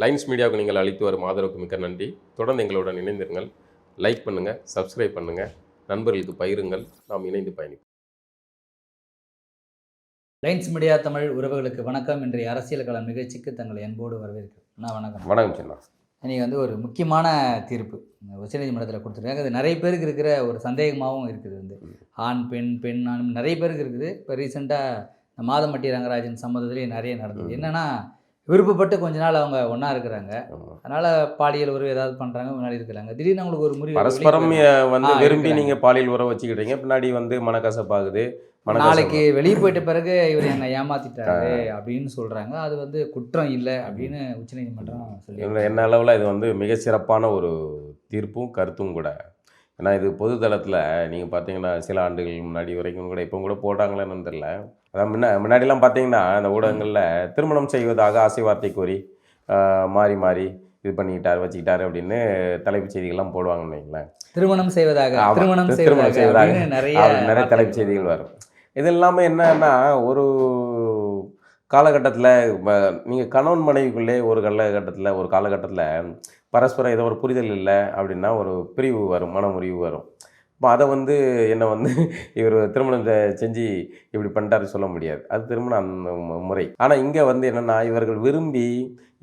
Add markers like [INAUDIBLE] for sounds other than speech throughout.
Lines மீடியாவுக்கு நீங்கள் அளித்து வரும் ஆதரவுக்கு மிக்க நன்றி. தொடர்ந்து எங்களுடன் இணைந்திருங்கள். லைக் பண்ணுங்கள் சப்ஸ்கிரைப் பண்ணுங்கள் நண்பர்களுக்கு பகிருங்கள். நாம் இணைந்து பயணிப்போம். லைன்ஸ் மீடியா தமிழ் உறவுகளுக்கு வணக்கம். இன்றைய அரசியல் களம் நிகழ்ச்சிக்கு தங்களை அன்போடு வரவேற்கிறேன். அண்ணா வணக்கம். வணக்கம் சின்ன. இன்னைக்கு வந்து ஒரு முக்கியமான தீர்ப்பு. இந்த உச்சநீதிமன்றத்தில் கொடுத்துருக்காங்க. அது நிறைய பேருக்கு இருக்கிற ஒரு சந்தேகமாகவும் இருக்குது வந்து. ஆண் பெண் பெண் ஆண் நிறைய பேருக்கு இருக்குது. இப்போ ரீசெண்டாக இந்த மாதமட்டி ரங்கராஜன் சம்மந்தத்துலேயே நிறைய நடந்தது. என்னன்னா விருப்பப்பட்டு கொஞ்ச நாள் அவங்க ஒன்றா இருக்கிறாங்க. அதனால் பாலியல் உறவு ஏதாவது பண்ணுறாங்க முன்னாடி இருக்கிறாங்க. திடீர்னு அவங்களுக்கு ஒரு முறிவு பரஸ்பரம் வந்து விரும்பி இருக்கிறாங்க. நீங்க பாலியல் உறவு வச்சுக்கிட்டீங்க பின்னாடி வந்து மனக்கசப்பாகுது மனக்கசப்பு- நாளைக்கு வெளியே போயிட்ட பிறகு இவர் என்னை ஏமாத்திட்டாரு அப்படின்னு சொல்றாங்க. அது வந்து குற்றம் இல்லை அப்படின்னு உச்சநீதிமன்றம் சொல்லி என்ன அளவில் இது வந்து மிக சிறப்பான ஒரு தீர்ப்பும் கருத்தும் கூட. ஏன்னா இது பொது தளத்தில் நீங்கள் பார்த்தீங்கன்னா சில ஆண்டுகள் முன்னாடி வரைக்கும் கூட இப்போ கூட போட்டாங்களேன்னு தெரியல. அதான் முன்ன முன்னாடிலாம் பார்த்தீங்கன்னா இந்த ஊடகங்களில் திருமணம் செய்வதாக ஆசை வார்த்தை கூறி மாறி மாறி இது பண்ணிக்கிட்டார் வச்சுக்கிட்டாரு அப்படின்னு தலைப்புச் செய்திகள்லாம் போடுவாங்கன்னு வைங்களேன். திருமணம் செய்வதாக திருமணம் திருமணம் செய்வதாக. நிறைய நிறைய வார்த்தைகள் செய்திகள் வரும். இது இல்லாமல் என்னன்னா ஒரு காலகட்டத்தில் நீங்கள் கணவன் மனைவிக்குள்ளே ஒரு காலகட்டத்தில் ஒரு காலகட்டத்தில் பரஸ்பரம் ஏதோ ஒரு புரிதல் இல்லை அப்படின்னா ஒரு பிரிவு வரும் மனமுறிவு வரும். இப்போ அதை வந்து என்னை வந்து [LAUGHS] இவர் திருமணம் செஞ்சு இப்படி பண்ணிட்டாரு சொல்ல முடியாது. அது திருமணம் அந்த முறை. ஆனால் இங்கே வந்து என்னென்னா இவர்கள் விரும்பி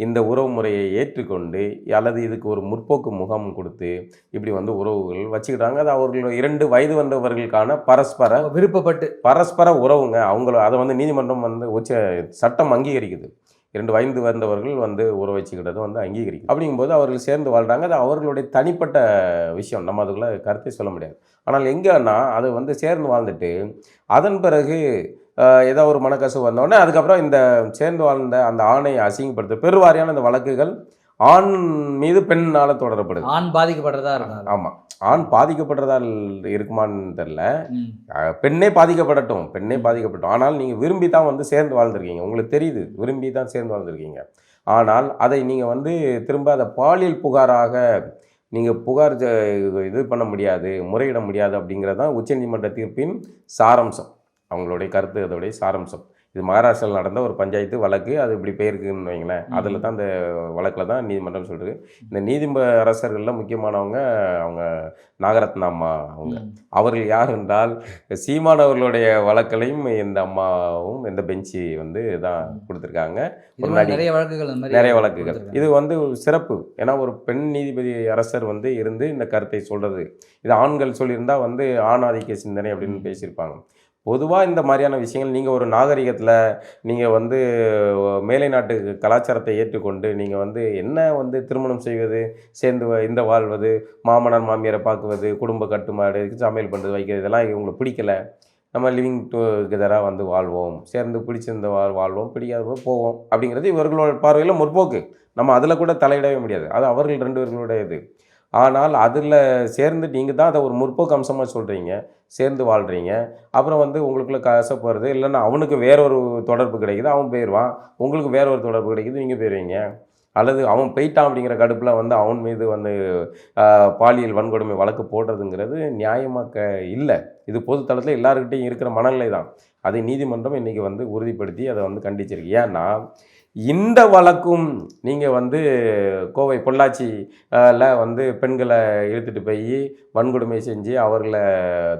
இந்த உறவு முறையை ஏற்றுக்கொண்டு அல்லது இதுக்கு ஒரு முற்போக்கு முகாம் கொடுத்து இப்படி வந்து உறவுகள் வச்சுக்கிட்டாங்க. அது அவர்கள் இரண்டு வயது வந்தவர்களுக்கான பரஸ்பர விருப்பப்பட்டு. பரஸ்பர உறவுங்க. அவங்கள அதை வந்து நீதிமன்றம் வந்து உச்ச சட்டம் அங்கீகரிக்குது. இரண்டு வயது வந்தவர்கள் வந்து உறவு வச்சுக்கிட்டதை வந்து அங்கீகரிக்கும் அப்படிங்கும்போது அவர்கள் சேர்ந்து வாழ்றாங்க. அது அவர்களுடைய தனிப்பட்ட விஷயம். நம்ம அதுக்குள்ளே கருத்தை சொல்ல முடியாது. ஆனால் எங்கன்னா அது வந்து சேர்ந்து வாழ்ந்துட்டு அதன் பிறகு ஏதோ ஒரு மனக்கசு வந்தோடனே அதுக்கப்புறம் இந்த சேர்ந்து வாழ்ந்த அந்த ஆணை அசிங்கப்படுத்த பெருவாரியான இந்த வழக்குகள் ஆண் மீது பெண்ணால் தொடரப்படுது. ஆண் பாதிக்கப்படுறதா இருக்கும் ஆமாம் ஆண் பாதிக்கப்படுறதால் இருக்குமான்னு தெரில பெண்ணே பாதிக்கப்படட்டும். பெண்ணே பாதிக்கப்படட்டும். ஆனால் நீங்கள் விரும்பி தான் வந்து சேர்ந்து வாழ்ந்துருக்கீங்க. உங்களுக்கு தெரியுது. விரும்பி தான் சேர்ந்து வாழ்ந்துருக்கீங்க. ஆனால் அதை நீங்கள் வந்து திரும்ப அதை பாலியல் புகாராக நீங்கள் புகார் இது பண்ண முடியாது முறையிட முடியாது அப்படிங்கிறது தான் உச்சநீதிமன்ற தீர்ப்பின் சாரம்சம். அவங்களுடைய கருத்து அதோடைய சாரம்சம். இது மகாராஷ்டிராவில் நடந்த ஒரு பஞ்சாயத்து வழக்கு அது இப்படி போயிருக்குன்னு வைங்களேன். அதில் தான் அந்த வழக்கில் தான் நீதிமன்றம் சொல்கிறது இந்த நீதிம அரசர்களில் முக்கியமானவங்க அவங்க நாகரத்ன அம்மா அவங்க. அவர்கள் யார் என்றால் சீமான் அவர்களுடைய வழக்களையும் இந்த அம்மாவும் இந்த பெஞ்சு வந்து தான் கொடுத்துருக்காங்க. நிறைய வழக்குகள் நிறைய வழக்குகள். இது வந்து சிறப்பு. ஏன்னா ஒரு பெண் நீதிபதி அரசர் வந்து இருந்து இந்த கருத்தை சொல்றது. இது ஆண்கள் சொல்லியிருந்தா வந்து ஆண் ஆதிக்க சிந்தனை அப்படின்னு. பேசியிருப்பாங்க. பொதுவாக இந்த மாதிரியான விஷயங்கள் நீங்கள் ஒரு நாகரிகத்தில் நீங்கள் வந்து மேலை நாட்டு கலாச்சாரத்தை ஏற்றுக்கொண்டு நீங்கள் வந்து என்ன வந்து திருமணம் செய்வது சேர்ந்து வ- இந்த வாழ்வது மாமனார் மாமியாரை பார்க்குவது குடும்ப கட்டுமாடு சமையல் பண்ணுறது வைக்கிறது இதெல்லாம் உங்களுக்கு பிடிக்கல. நம்ம லிவிங் டுகெதராக வந்து வாழ்வோம். சேர்ந்து பிடிச்சிருந்த வாழ் வாழ்வோம் பிடிக்காத போவோம் அப்படிங்கிறது இவர்களோட பார்வையில் முற்போக்கு. நம்ம அதில் கூட தலையிடவே முடியாது. அது அவர்கள் ரெண்டு பேர்களுடைய இது. ஆனால் அதில் சேர்ந்து நீங்கள் தான் அதை ஒரு முற்போக்கு அம்சமாக சொல்கிறீங்க சேர்ந்து வாழ்கிறீங்க அப்புறம் வந்து உங்களுக்குள்ள கசப்பு வருது. இல்லைன்னா அவனுக்கு வேற ஒரு தொடர்பு கிடைக்குது அவன் போயிடுவான் உங்களுக்கு வேற ஒரு தொடர்பு கிடைக்குது நீங்கள் போயிடுவீங்க அல்லது அவன் போயிட்டான் அப்படிங்கிற கடுப்பில் வந்து அவன் மீது வந்து பாலியல் வன்கொடுமை வழக்கு போடுறதுங்கிறது நியாயமாக்க இல்லை. இது பொதுத்தளத்தில் எல்லாருக்கிட்டையும் இருக்கிற மனநிலை தான் அதை நீதிமன்றம் இன்றைக்கி வந்து உறுதிப்படுத்தி அதை வந்து கண்டிச்சிருக்கு. ஏன்னா இந்த வழக்கும் நீங்கள் வந்து கோவை பொள்ளாச்சியில் வந்து பெண்களை இழுத்துட்டு போய் வன்கொடுமை செஞ்சு அவர்களை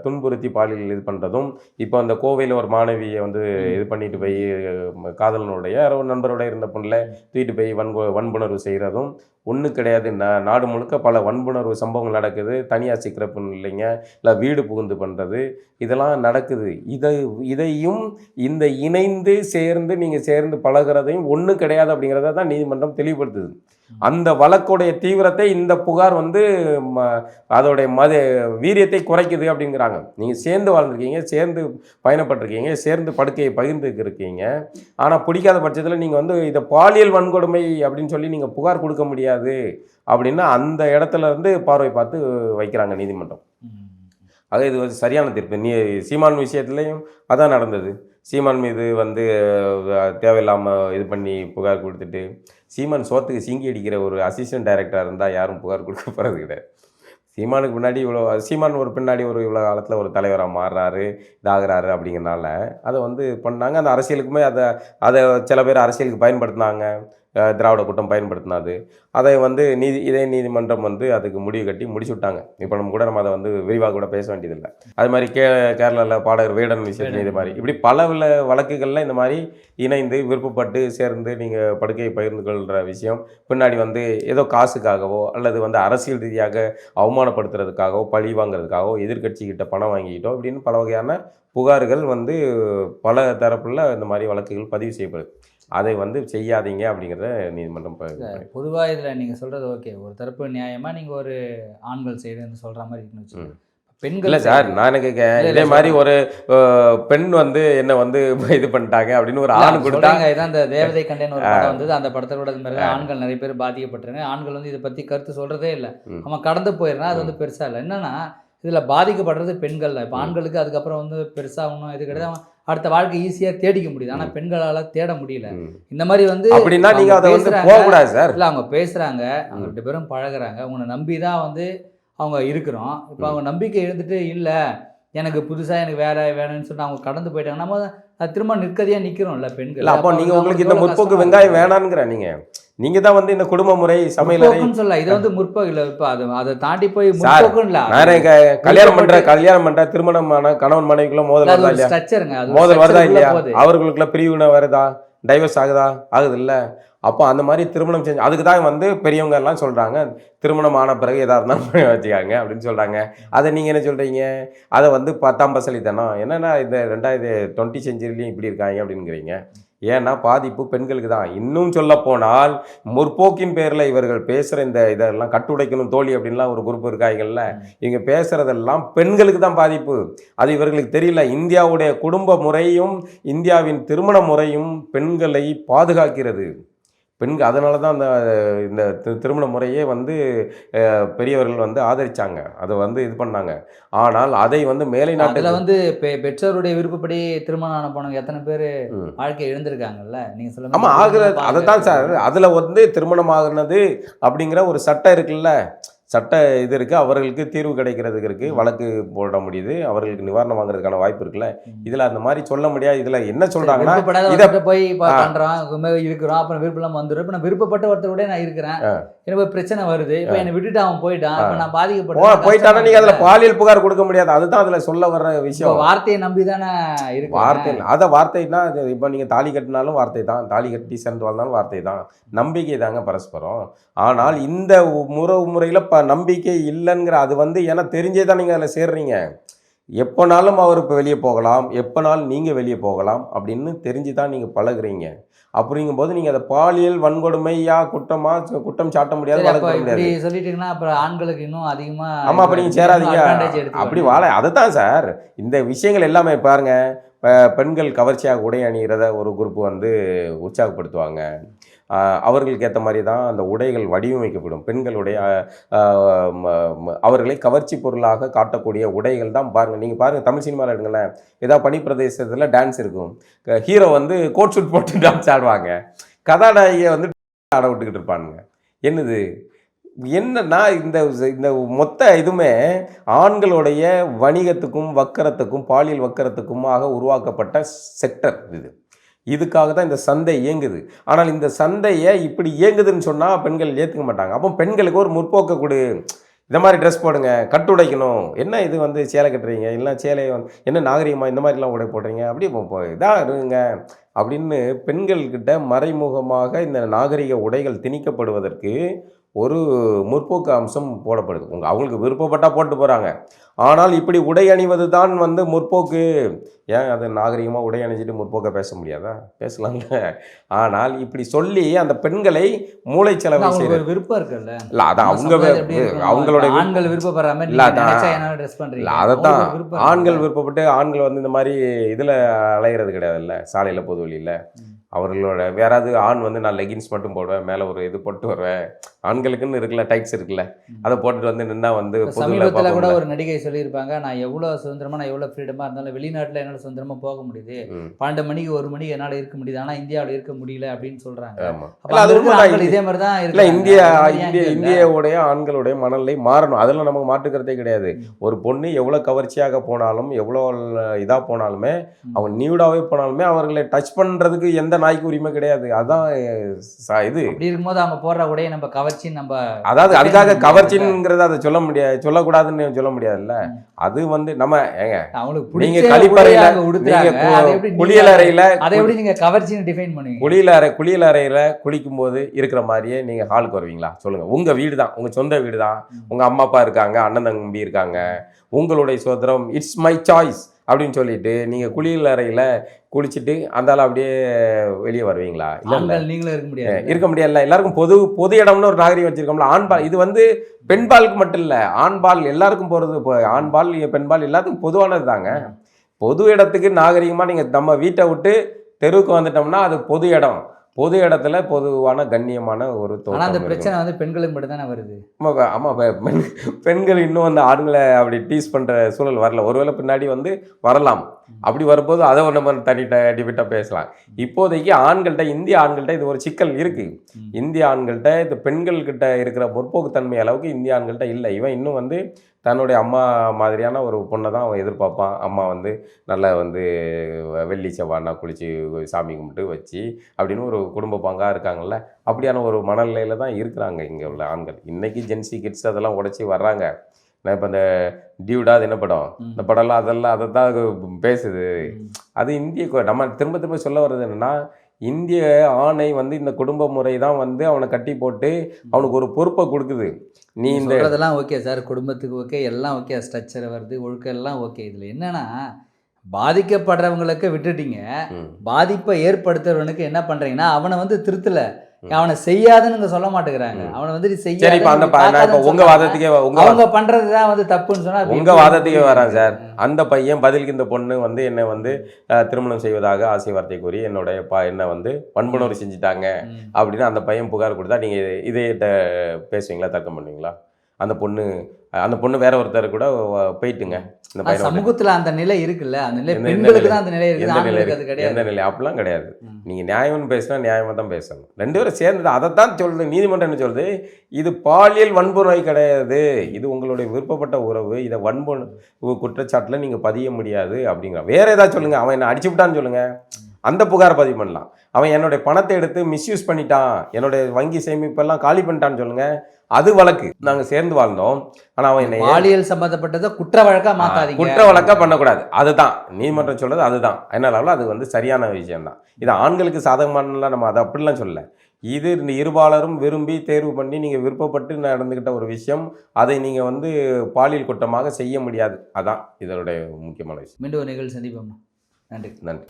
துன்புறுத்தி பாலியல் இது பண்ணுறதும் இப்போ அந்த கோவையில் ஒரு மாணவியை வந்து இது பண்ணிட்டு போய் காதலனுடைய யாரோ ஒரு நண்பரோட இருந்த பொண்ணில் தூக்கிட்டு போய் வன்கொ வன்புணர்வு செய்கிறதும் ஒன்றும் கிடையாது. நான் நாடு முழுக்க பல வன்புணர்வு சம்பவங்கள் நடக்குது. தனியார் சிக்கிறப்பு இல்லைங்க. இல்லை வீடு புகுந்து பண்ணுறது இதெல்லாம் நடக்குது. இதை இதையும் இந்த இணைந்து சேர்ந்து நீங்கள் சேர்ந்து பழகுறதையும் ஒன்றும் கிடையாது அப்படிங்கிறத தான் நீதிமன்றம் தெளிவுபடுத்துது. அந்த வழக்குடைய தீவிரத்தை இந்த புகார் வந்து ம, அதோடைய மத வீரியத்தை குறைக்குது அப்படிங்கிறாங்க. நீங்கள் சேர்ந்து வாழ்ந்துருக்கீங்க சேர்ந்து பயணப்பட்டிருக்கீங்க சேர்ந்து படுக்கையை பகிர்ந்து இருக்கீங்க ஆனால் பிடிக்காத பட்சத்தில் நீங்கள் வந்து இதை பாலியல் வன்கொடுமை அப்படின்னு சொல்லி நீங்கள் புகார் கொடுக்க முடியாது அப்படின்னா அந்த இடத்துல இருந்து பார்வை பார்த்து வைக்கிறாங்க நீதிமன்றம். ஆக இது வந்து சரியான தீர்ப்பு. நீ சீமான் விஷயத்துலேயும் அதான் நடந்தது. சீமான் மீது வந்து தேவையில்லாமல் இது பண்ணி புகார் கொடுத்துட்டு சீமான் சோத்துக்கு சிங்கி அடிக்கிற ஒரு அசிஸ்டன்ட் டைரக்டராக இருந்தால் யாரும் புகார் கொடுக்க போகிறது கிடையாது. சீமானுக்கு முன்னாடி இவ்வளோ சீமான் ஒரு பின்னாடி ஒரு இவ்வளோ காலத்தில் ஒரு தலைவராக மாறுறாரு இதாகிறாரு அப்படிங்கிறனால அதை வந்து பண்ணாங்க. அந்த அரசியலுக்குமே அதை அதை சில பேர் அரசியலுக்கு பயன்படுத்தினாங்க. திராவிட கூட்டம் பயன்படுத்தினது. அதை வந்து நீதி இதே நீதிமன்றம் வந்து அதுக்கு முடிவு கட்டி முடிச்சு விட்டாங்க இப்போ நம்ம கூட நம்ம அதை வந்து விரிவாக கூட பேச வேண்டியதில்லை. அது மாதிரி கே கேரளாவில் பாடகர் வேடன் விஷயத்துல இது மாதிரி. இப்படி பல வழக்குகளில் இந்த மாதிரி இணைந்து விருப்பப்பட்டு சேர்ந்து நீங்கள் படுக்கையை பகிர்ந்து கொள்கிற விஷயம் பின்னாடி வந்து ஏதோ காசுக்காகவோ அல்லது வந்து அரசியல் ரீதியாக அவமானப்படுத்துறதுக்காகவோ பழி வாங்குறதுக்காகவோ எதிர்க்கட்சிக்கிட்ட பணம் வாங்கிக்கிட்டோ அப்படின்னு பல வகையான புகார்கள் வந்து பல தரப்புல இந்த மாதிரி வழக்குகள் பதிவு செய்யப்படுது. அதை வந்து செய்யாதீங்க அப்படிங்கிறத நீதிமன்றம் பொதுவாக இதில் நீங்கள் சொல்கிறது ஓகே ஒரு தரப்பு நியாயமாக நீங்கள் ஒரு ஆண்கள் வந்து சொல்கிற மாதிரி இருக்குன்னு வச்சுக்கோங்க. பெண்கள் இல்ல சார் நான் இல்ல, இதே மாதிரி ஒரு பெண் வந்து என்ன வந்து [LAUGHS] இது பண்ணிட்டாங்க அப்படின்னு ஒரு ஆண் கொடுத்தா சொல்றீங்க, இதான் இந்த தேவதை கண்டேன் ஒரு படம் வந்தது. அந்த படத்தை கூட மாதிரி ஆண்கள் நிறைய பேர் பாதிக்கப்பட்டிருங்க ஆண்கள் வந்து இதை பத்தி கருத்து சொல்றதே இல்லை. ம். அவன் கடந்து போயிடுறான் அது வந்து பெருசா இல்லை. என்னன்னா இதுல பாதிக்கப்படுறது பெண்கள் தான். இப்போ. ஆண்களுக்கு அதுக்கப்புறம் வந்து பெருசா ஒன்றும் இது கிடையாது. அவன் அடுத்த வாழ்க்கை ஈஸியா தேடிக்க முடியுது. ஆனா பெண்களால தேட முடியல. இந்த மாதிரி வந்து அப்படின்னா நீங்க அவங்க அதை வந்து பேசுறாங்க. போக கூடாது சார். இல்ல அவங்க பேசுறாங்க. அவங்க ரெண்டு பேரும் பழகுறாங்க. உங்களை நம்பி தான் வந்து அவங்க இருக்கிறோம். இப்போ அவங்க நம்பிக்கை எழுந்துட்டு இல்ல எனக்கு புதுசா எனக்கு வேற வேணும்னு சொல்லி அவங்க கடந்து போயிட்டாங்க. நம்ம திரும்ப நிற்கதியா நிக்கிறோம்ல பெண்கள். அப்போ நீங்க உங்களுக்கு இந்த முற்போக்கு வெங்காயம். வேணான்ங்கிற நீங்க நீங்க தான் வந்து இந்த குடும்ப முறை முற்போக்குன்னு சொல்லல இது வந்து முற்போக்கு இல்ல இப்ப அது அதை தாண்டி போய் கல்யாணம் பண்ற கல்யாணம் பண்ற திருமணமான கணவன் மனைவிக்குள்ள மோதல் வருதா இல்லையா? மோதல் வருதா இல்லையா? அவர்களுக்குள்ள பிரிவினை வருதா? டைவர்ஸ் ஆகுதா? ஆகுது இல்ல அப்போ அந்த மாதிரி திருமணம் செஞ்சு அதுக்கு தான் வந்து பெரியவங்க எல்லாம் சொல்றாங்க திருமணம் ஆன பிறகு எதா இருந்தாலும் வச்சுக்காங்க அப்படின்னு சொல்றாங்க. அதை நீங்க என்ன சொல்றீங்க? அதை வந்து பத்தாம் பசலித்தனம். என்னன்னா இந்த ரெண்டாயிரத்தி டுவெண்ட்டி செஞ்சுரிலையும் இப்படி இருக்காங்க அப்படிங்கிறீங்க. ஏன்னா பாதிப்பு பெண்களுக்கு தான். இன்னும் சொல்லப்போனால் முற்போக்கின் பேரில் இவர்கள் பேசுகிற இந்த இதெல்லாம் கட்டுடைக்கணும் தோழி அப்படின்லாம் ஒரு குரூப் இருக்காங்கல்ல இவங்க பேசுகிறதெல்லாம் பெண்களுக்கு தான் பாதிப்பு. அது இவர்களுக்கு தெரியல. இந்தியாவுடைய குடும்ப முறையும் இந்தியாவின் திருமண முறையும் பெண்களை பாதுகாக்கிறது. பெண்கள் அதனால தான் அந்த இந்த திருமண முறையே வந்து பெரியவர்கள் வந்து ஆதரிச்சாங்க. அதை வந்து இது பண்ணாங்க. ஆனால் அதை வந்து மேலை அதுல நாட்டு வந்து பெற்றோருடைய விருப்பப்படி திருமணம் ஆன போனவங்க எத்தனை பேர். வாழ்க்கை எழுந்திருக்காங்கல்ல நீங்க சொல்லுங்க ஆமா ஆகுறது அதை தான் சார் அதுல வந்து திருமணம் ஆகுனது அப்படிங்கிற ஒரு சட்டம் இருக்குல்ல? சட்ட இது இருக்கு. அவர்களுக்கு தீர்வு கிடைக்கிறதுக்கு இருக்கு. வழக்கு போட முடியுது. அவர்களுக்கு நிவாரணம் வாங்குறதுக்கான வாய்ப்பு இருக்குல்ல. இதுல அந்த மாதிரி சொல்ல முடியாது. இதுல என்ன சொல்றாங்கன்னா விருப்பப்படாத இத- போய் ப- ஆ. பண்றோம் இவங்க இருக்கிறோம் அப்புறம் விருப்பம் இல்லாம வந்துடும் இப்ப நான் விருப்பப்பட்ட ஒருத்தரோட நான் இருக்கிறேன். எனக்கு பிரச்சனை வருது. இப்ப என்னை விட்டுட்டு அவன் போயிட்டான். இப்ப நான் போ பாதிக்கப்பட்டேன் போயிட்டானா நீங்க அதுல பாலியல் புகார் கொடுக்க முடியாது. அதுதான் அதுல சொல்ல வர்ற விஷயம். வார்த்தையை நம்பி தானே இருக்கு வார்த்தை. அத வார்த்தைனா இப்போ நீங்கள் தாலி கட்டினாலும் வார்த்தை தான். தாலி கட்டி சேர்ந்து வாழ்ந்தாலும் வார்த்தை தான். நம்பிக்கை தாங்க பரஸ்பரம். ஆனால் இந்த முறை முறையில் இப்போ நம்பிக்கை இல்லைங்கிற அது வந்து ஏன்னா தெரிஞ்சே தான் நீங்கள் அதில் சேர்றீங்க. எப்போனாலும் அவர் இப்போ வெளியே போகலாம் எப்போனாலும் நீங்கள் வெளியே போகலாம் அப்படின்னு தெரிஞ்சு தான் நீங்கள் பழகுறீங்க. அப்படிங்கும்போது நீங்கள் அதை பாலியல் வன்கொடுமையா குற்றமா குற்றம் சாட்ட முடியாது அப்ப இப்படி முடியாது. சொல்லிட்டீங்கன்னா அப்புறம் ஆண்களுக்கு இன்னும் அதிகமா ஆமா அப்ப நீங்க சேராதீங்க. அப்படி வாழ அதுதான் சார். இந்த விஷயங்கள் எல்லாமே பாருங்க. ப- பெண்கள் கவர்ச்சியாக உடை அணிகிறத ஒரு குரூப் வந்து உற்சாகப்படுத்துவாங்க. அவர்களுக்கு ஏற்ற மாதிரி தான் அந்த உடைகள் வடிவமைக்கப்படும். பெண்களுடைய அவர்களை கவர்ச்சி பொருளாக காட்டக்கூடிய உடைகள் தான் பாருங்கள் நீங்கள் பாருங்கள் தமிழ் சினிமாவில் எடுங்களேன். ஏதாவது பனி பிரதேசத்தில் டான்ஸ் இருக்கும் ஹீரோ வந்து கோட் ஷூட் போட்டு டான்ஸ் ஆடுவாங்க. கதாநாயகியை வந்து ஆட விட்டுக்கிட்டு இருப்பானுங்க. என்னது? என்னன்னா இந்த இந்த மொத்த இதுவுமே ஆண்களுடைய வணிகத்துக்கும் வக்கரத்துக்கும் பாலியல் வக்கரத்துக்குமாக உருவாக்கப்பட்ட செக்டர் இது. இதுக்காக தான் இந்த சந்தை இயங்குது. ஆனால் இந்த சந்தையை இப்படி இயங்குதுன்னு சொன்னால் பெண்கள் ஏற்றுக்க மாட்டாங்க. அப்போ பெண்களுக்கு ஒரு முற்போக்கு கொடு. இந்த மாதிரி ட்ரெஸ் போடுங்க கட்டுடைக்கணும் என்ன இது வந்து சேலை கட்டுறீங்க? இல்லை சேலையை வந்து என்ன நாகரிகமாக இந்த மாதிரிலாம் உடை போடுறீங்க? அப்படி இதாக இருங்க. அப்படின்னு பெண்கள்கிட்ட மறைமுகமாக இந்த நாகரிக உடைகள் திணிக்கப்படுவதற்கு ஒரு முற்போக்கு அம்சம் போடப்படுது உங்க அவங்களுக்கு விருப்பப்பட்டா போட்டு போகிறாங்க ஆனால் இப்படி உடை அணிவது தான் வந்து முற்போக்கு ஏன் அது நாகரிகமாக உடை அணிஞ்சிட்டு முற்போக்க பேச முடியாதா பேசலாம்ல ஆனால் இப்படி சொல்லி அந்த பெண்களை அவங்களுக்கு செய்கிறது ஒரு விருப்பம் இருக்குல்ல இல்லை அதான் அவங்க சமுதாயம் எப்படி இருக்கணும்? அவங்களோட இப்ப ஆண்கள் விருப்பப்படுற மாதிரி இல்ல, அதான். இல்லை ஒரு விருப்பம் ஆண்கள்? விருப்பப்பட்டு ஆண்கள் வந்து இந்த மாதிரி இதில் அலையிறது கிடையாதுல்ல சாலையில் பொது வழியில் அவர்களோட வேறாவது ஆண் வந்து நான் லெகின்ஸ் மட்டும் போடுவேன் மேலே ஒரு இது போட்டு வருவேன் ஆண்களுக்குன்னு இருக்குல்ல டைட்ஸ் இருக்குல்ல அதை போட்டுட்டு வந்து நின்னா வந்து சமீபத்துல கூட. ஒரு நடிகை சொல்லியிருப்பாங்க நான் எவ்வளவு சுதந்திரமா நான் எவ்வளவு ஃப்ரீடமா இருந்தாலும் வெளிநாட்டுல என்னால சுதந்திரமா போக முடியுது பன்னெண்டு மணிக்கு ஒரு மணிக்கு என்னால இருக்க முடியுது ஆனா இந்தியாவுல இருக்க முடியல அப்படின்னு. ஆட்கள் இதே மாதிரி தான் இல்ல. இந்திய இந்திய? இந்தியாவுடைய ஆண்களுடைய மனநிலை மாறணும் அதில் நமக்கு மாற்றுக்கிறதே கிடையாது. ஒரு பொண்ணு எவ்வளோ கவர்ச்சியாக போனாலும் எவ்வளோ இதாக போனாலுமே. அவங்க நியூடாகவே போனாலுமே அவர்களை டச் பண்ணுறதுக்கு எந்த நாய்க்கு உரிமை கிடையாது. அதான் இது. அப்படி இருக்கும்போது அவங்க போடுற உடையை நம்ம கவர்ச்சி நம்ம அதாவது அதுக்காக கவர்ச்சிங்கிறத அதை சொல்ல முடியாது சொல்லக்கூடாதுன்னு சொல்ல முடியாதுல்ல. அது வந்து நம்ம ஏங்க அவங்களுக்கு நீங்க கழிப்பறையில உடுத்துறாங்க. நீங்க அதை எப்படி நீங்க- கவர்ச்சின்னு டிஃபைன் பண்ணுவீங்க? குளியல அறை குளியல் அறையில குளிக்கும் போது இருக்கிற மாதிரியே நீங்க ஹாலுக்கு வருவீங்களா? சொல்லுங்க. உங்க வீடு தான் உங்க சொந்த வீடு தான். உங்க அம்மா அப்பா இருக்காங்க அண்ணன் தம்பி இருக்காங்க. உங்களுடைய சுதந்திரம் இட்ஸ் மை சாய்ஸ் அப்படின்னு சொல்லிட்டு நீங்க குளியல் அறையில குளிச்சுட்டு அந்தால அப்படியே வெளியே வருவீங்களா? இல்ல நீங்களும் இருக்க முடியாது. இருக்க முடியல எல்லாருக்கும் பொது பொது இடம்னு ஒரு நாகரிகம் வச்சிருக்கோம்ல ஆண்பால் இது வந்து பெண்பாலுக்கு மட்டும் இல்ல ஆண்பால் எல்லாருக்கும் போறது இப்போ ஆண்பால் பெண்பால் எல்லாத்துக்கும் பொதுவானது தாங்க. பொது இடத்துக்கு நாகரிகமா நீங்க நம்ம வீட்டை விட்டு தெருவுக்கு வந்துட்டோம்னா அது பொது இடம். பொது இடத்துல பொதுவான கண்ணியமான ஒரு ஆனா தோற்றம் அந்த. பிரச்சனை வந்து பெண்களுக்கு மட்டும் தானே வருது? ஆமா ப- ஆமா ப- பெண் பெண்கள் இன்னும் அந்த ஆண்களை அப்படி டீஸ் பண்ற சூழல் வரல. ஒருவேளை பின்னாடி வந்து வரலாம். அப்படி வரும்போது அதை நம்ம தனிட்ட டிபிட்டாக பேசலாம். இப்போதைக்கு ஆண்கள்கிட்ட இந்திய ஆண்கள்கிட்ட இது ஒரு சிக்கல் இருக்கு. ம். இந்திய ஆண்கள்கிட்ட இது பெண்கள்கிட்ட இருக்கிற முற்போக்குத்தன்மை அளவுக்கு இந்திய ஆண்கள்கிட்ட இல்லை. இவன் இன்னும் வந்து தன்னுடைய அம்மா மாதிரியான ஒரு பொண்ணை தான் அவன் எதிர்பார்ப்பான். அம்மா வந்து நல்லா வந்து வெள்ளி செவ்வாய்னா குளிச்சு சாமி கும்பிட்டு வச்சு அப்படின்னு ஒரு குடும்ப பங்காக இருக்காங்கல்ல அப்படியான ஒரு மனநிலையில தான் இருக்கிறாங்க இங்கே உள்ள ஆண்கள். இன்னைக்கு ஜென்சி கிட்ஸ் அதெல்லாம் உடைச்சி வர்றாங்க. நான் இப்போ இந்த டியூடா அது என்ன படம். இந்த படம்லாம் அதெல்லாம் அதை தான் பேசுது. அது இந்திய நம்ம திரும்ப திரும்ப சொல்ல வர்றது என்னன்னா இந்திய ஆணை வந்து இந்த குடும்ப முறை தான் வந்து அவனை கட்டி போட்டு அவனுக்கு ஒரு பொறுப்பை கொடுக்குது. நீ இந்த சொல்றதெல்லாம் ஓகே சார். குடும்பத்துக்கு ஓகே எல்லாம் ஓகே. ஸ்ட்ரக்சர் வருது ஒழுக்கம் எல்லாம் ஓகே. இதுல என்னன்னா பாதிக்கப்படுறவங்களுக்கு விட்டுட்டீங்க. பாதிப்பை ஏற்படுத்துறவனுக்கு என்ன பண்றீங்கன்னா அவனை வந்து திருத்தல. அவனை செய்யாதுன்னு சொல்ல மாட்டேங்கிறாங்க. அவனை வந்து இப்போ உங்க வாதத்துக்கே உங்க அவங்க பண்றதுதான் வந்து தப்புன்னு சொன்னா உங்க வாதத்துக்கே? வரேன் சார். அந்த பையன் பதிலுக்கு இந்த பொண்ணு வந்து என்னை வந்து திருமணம் செய்வதாக ஆசை வார்த்தை கூறி என்னுடைய பா என்னை வந்து வன்புணர்வு செஞ்சுட்டாங்க. அப்படின்னு அந்த பையன் புகார் கொடுத்தா நீங்க இதே பேசுவீங்களா? தர்க்கம் பண்ணுவீங்களா? அந்த பொண்ணு அந்த பொண்ணு வேற ஒருத்தர் கூட போயிட்டுங்க. இந்த பையனை. சமூகத்துல அந்த நிலை இருக்குல்ல? அந்த நிலை பெண்களுக்கு? தான் அந்த நிலை இருக்குது எந்த நிலை அது? கிடையாது. எந்த நிலை அப்படிலாம் கிடையாது. ம். நீங்க நியாயம்னு பேசினா நியாயமா தான் பேசணும். ரெண்டு பேரும் சேர்ந்தது அதை தான் சொல்லுது நீதிமன்றம் என்ன சொல்லுது இது பாலியல் வன்புணர்வை கிடையாது. இது உங்களுடைய விருப்பப்பட்ட உறவு. இதை வன்புணர்வு குற்றச்சாட்டுல நீங்க பதிய முடியாது அப்படிங்கிற. வேற ஏதாவது சொல்லுங்க. அவன் என்ன அடிச்சு விட்டான்னு சொல்லுங்க. அந்த புகார் பதிவு பண்ணலாம். அவன் என்னுடைய பணத்தை எடுத்து மிஸ்யூஸ் பண்ணிட்டான். என்னுடைய வங்கி சேமிப்பெல்லாம் காலி பண்ணிட்டான்னு சொல்லுங்க. அது வழக்கு. நாங்க சேர்ந்து வாழ்ந்தோம். ஆனா அவன் என்னை பாலியல் சம்பந்தப்பட்டதை குற்ற வழக்கா மாத்தாதீங்க. குற்ற வழக்கா பண்ணக்கூடாது. அதுதான். நீதிமன்றம் சொல்றது அதுதான். அதனால அது வந்து சரியான விஷயம்தான். இது ஆண்களுக்கு சாதகமானலாம் நம்ம அதை அப்படிலாம் சொல்லல. இது இருபாலரும் விரும்பி தேர்வு பண்ணி நீங்கள் விருப்பப்பட்டு நடந்துக்கிட்ட ஒரு விஷயம். அதை நீங்கள் வந்து பாலியல் குற்றமாக செய்ய முடியாது. அதான் இதனுடைய முக்கியமான விஷயம். மீண்டும் ஒரு நிகழ்ச்சி சந்திப்போம் நன்றி. நன்றி.